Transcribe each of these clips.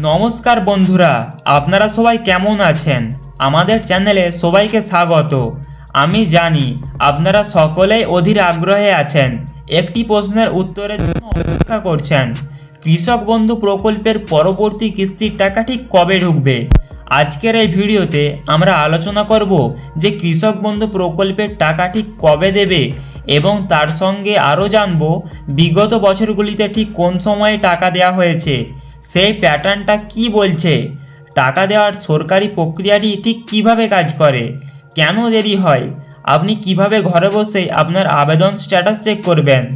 নমস্কার বন্ধুরা, আপনারা সবাই কেমন আছেন? আমাদের চ্যানেলে সবাইকে স্বাগত। আমি জানি আপনারা সকলেই অধীর আগ্রহে আছেন। একটি প্রশ্নের উত্তরের জন্য অপেক্ষা করছেন। কৃষক বন্ধু প্রকল্পের পরবর্তী কিস্তির টাকা ঠিক কবে ঢুকবে? আজকের এই ভিডিওতে আমরা আলোচনা করব যে কৃষক বন্ধু প্রকল্পের টাকা ঠিক কবে দেবে এবং তার সঙ্গে আরও জানব বিগত বছরগুলিতে ঠিক কোন সময়ে টাকা দেওয়া হয়েছে। সেই প্যাটার্নটা কি বলছে? টাকা দেওয়ার সরকারি প্রক্রিয়াটি ঠিক কীভাবে কাজ করে? কেন দেরি হয়? আপনি কীভাবে ঘরে বসে আপনার আবেদন স্ট্যাটাস চেক করবেন?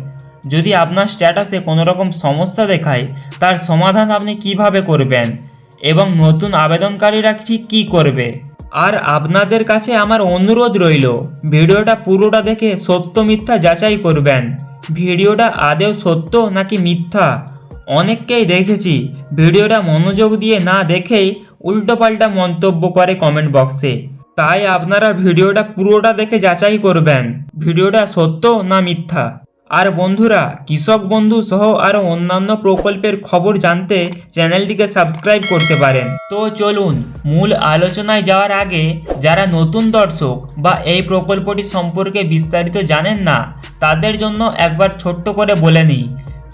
যদি আপনার স্ট্যাটাসে কোনো রকম সমস্যা দেখায়, তার সমাধান আপনি কীভাবে করবেন? এবং নতুন আবেদনকারীরা ঠিক কী করবে? আর আপনাদের কাছে আমার অনুরোধ রইল, ভিডিওটা পুরোটা দেখে সত্য মিথ্যা যাচাই করবেন। ভিডিওটা আদেও সত্য নাকি মিথ্যা? অনেককেই দেখেছি ভিডিওটা মনোযোগ দিয়ে না দেখেই উল্টোপাল্টা মন্তব্য করে কমেন্ট বক্সে তাই আপনারা ভিডিওটা পুরোটা দেখে যাচাই করবেন, ভিডিওটা সত্য না মিথ্যা? আর বন্ধুরা, কৃষক বন্ধু সহ আরও অন্যান্য প্রকল্পের খবর জানতে চ্যানেলটিকে সাবস্ক্রাইব করতে পারেন। তো চলুন, মূল আলোচনায় যাওয়ার আগে যারা নতুন দর্শক বা এই প্রকল্পটি সম্পর্কে বিস্তারিত জানেন না, তাদের জন্য একবার ছোট্ট করে বলে নিই।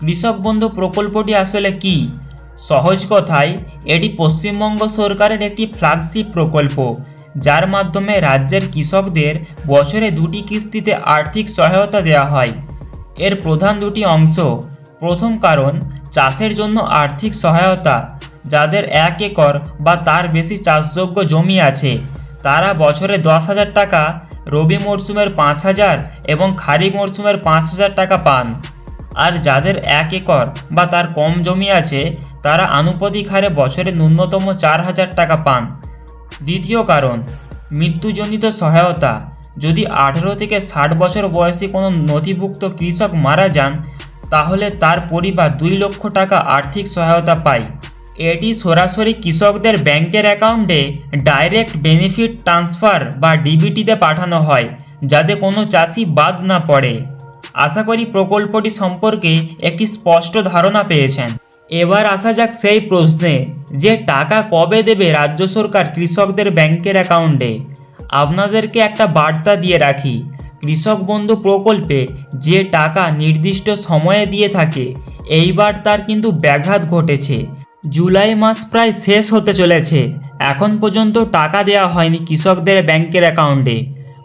কৃষক বন্ধু প্রকল্পটি আসলে কি? সহজ কথায়, এটি পশ্চিমবঙ্গ সরকারের একটি ফ্ল্যাগশিপ প্রকল্প, যার মাধ্যমে রাজ্যের কৃষকদের বছরে দুটি কিস্তিতে আর্থিক সহায়তা দেওয়া হয়। এর প্রধান দুটি অংশ, প্রথম কারণ, চাষের জন্য আর্থিক সহায়তা, যাদের এক একর বা তার বেশি চাষযোগ্য জমি আছে। তারা বছরে দশ হাজার টাকা, রবি মরশুমের পাঁচ হাজার এবং খারিফ মরশুমের পাঁচ হাজার টাকা পান। আর যাদের এক একর বা তার কম জমি আছে, তারা আনুপাতিক হারে বছরে ন্যূনতম চার হাজার টাকা পান। দ্বিতীয় কারণ, মৃত্যুজনিত সহায়তা। যদি আঠেরো থেকে ষাট বছর বয়সী কোনো নথিভুক্ত কৃষক মারা যান, তাহলে তার পরিবার দুই লক্ষ টাকা আর্থিক সহায়তা পায়। এটি সরাসরি কৃষকদের ব্যাংকের অ্যাকাউন্টে ডাইরেক্ট বেনিফিট ট্রান্সফার বা ডিবিটিতে পাঠানো হয়, যাতে কোনো চাষি বাদ না পড়ে। আশা করি প্রকল্পটি সম্পর্কে একটি স্পষ্ট ধারণা পেয়েছেন। এবার আসা যাক সেই প্রশ্নে, যে টাকা কবে দেবে রাজ্য সরকার কৃষকদের ব্যাংকের অ্যাকাউন্টে? আপনাদেরকে একটা বার্তা দিয়ে রাখি, কৃষক বন্ধু প্রকল্পে যে টাকা নির্দিষ্ট সময়ে দিয়ে থাকে, এইবার তার কিন্তু ব্যাঘাত ঘটেছে। জুলাই মাস প্রায় শেষ হতে চলেছে, এখন পর্যন্ত টাকা দেওয়া হয়নি কৃষকদের ব্যাংকের অ্যাকাউন্টে।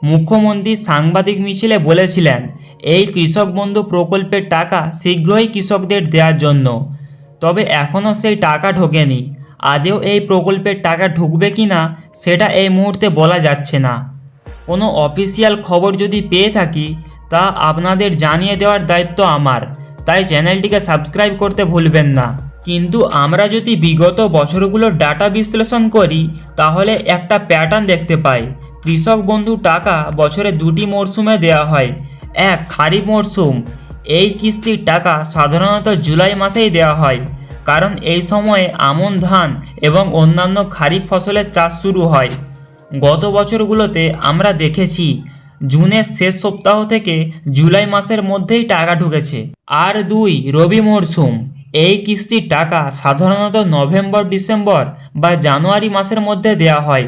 মুখ্যমন্ত্রী সাংবাদিক মিছিলে বলেছিলেন, এই কৃষক বন্ধু প্রকল্পের টাকা শীঘ্রই কৃষকদের দেওয়ার জন্য। তবে এখনও সেই টাকা ঢোকেনি। আদেও এই প্রকল্পের টাকা ঢুকবে কি না, সেটা এই মুহূর্তে বলা যাচ্ছে না। কোনো অফিসিয়াল খবর যদি পেয়ে থাকি, তা আপনাদের জানিয়ে দেওয়ার দায়িত্ব আমার। তাই চ্যানেলটিকে সাবস্ক্রাইব করতে ভুলবেন না। কিন্তু আমরা যদি বিগত বছরগুলোর ডাটা বিশ্লেষণ করি, তাহলে একটা প্যাটার্ন দেখতে পাই। কৃষক বন্ধু টাকা বছরে দুটি মরশুমে দেওয়া হয়। এক, খারিফ মরশুম এই কিস্তির টাকা সাধারণত জুলাই মাসেই দেওয়া হয়, কারণ এই সময়ে আমন ধান এবং অন্যান্য খারিফ ফসলের চাষ শুরু হয়। গত বছরগুলোতে আমরা দেখেছি, জুনের শেষ সপ্তাহ থেকে জুলাই মাসের মধ্যেই টাকা ঢুকেছে। আর দুই, রবি মরশুম এই কিস্তির টাকা সাধারণত নভেম্বর, ডিসেম্বর বা জানুয়ারি মাসের মধ্যে দেওয়া হয়।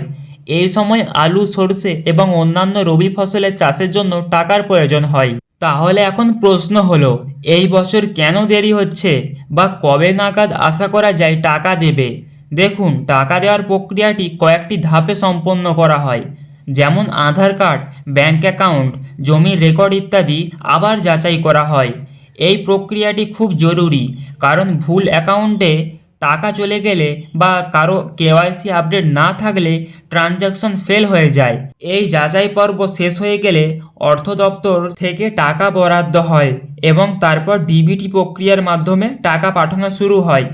এই সময় আলু, সর্ষে এবং অন্যান্য রবি ফসলের চাষের জন্য টাকার প্রয়োজন হয়। তাহলে এখন প্রশ্ন হলো, এই বছর কেন দেরি হচ্ছে বা কবে নাগাদ আশা করা যায় টাকা দেবে? দেখুন, টাকা দেওয়ার প্রক্রিয়াটি কয়েকটি ধাপে সম্পন্ন করা হয়। যেমন আধার কার্ড, ব্যাংক অ্যাকাউন্ট, জমির রেকর্ড ইত্যাদি আবার যাচাই করা হয়। এই প্রক্রিয়াটি খুব জরুরি, কারণ ভুল অ্যাকাউন্টে টাকা চলে গেলে বা কারও কেওয়াইসি আপডেট না থাকলে ট্রানজাকশন ফেল হয়ে যায়। এই যাচাই পর্ব শেষ হয়ে গেলে অর্থ দপ্তর থেকে টাকা বরাদ্দ হয় এবং তারপর ডিবিটি প্রক্রিয়ার মাধ্যমে টাকা পাঠানো শুরু হয়।